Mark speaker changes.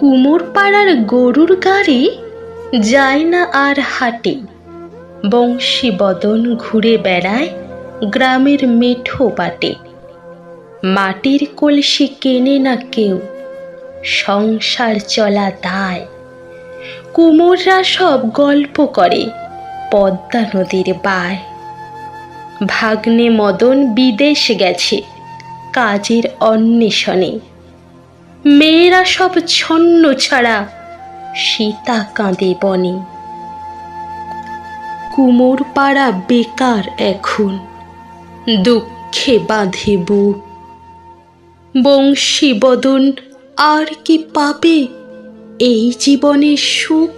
Speaker 1: কুমোর পাড়ার গরুর গাড়ি যায় না আর হাটে। বংশী বদন ঘুরে বেড়ায় গ্রামের মেঠো বাটে। মাটির কলসি কেনে না কেউ, সংসার চলা দায়। কুমোররা সব গল্প করে পদ্মা নদীর বায়। ভাগ্নে মদন বিদেশ গেছে, কাজের অন্বেষণে। মেয়েরা সব ছন্ন ছাড়া সীতা কাঁদে বনে। কুমোর পাড়া বেকার এখন, দুঃখে বাঁধে বুক। বংশী বদন আর কি পাবে এই জীবনের সুখ?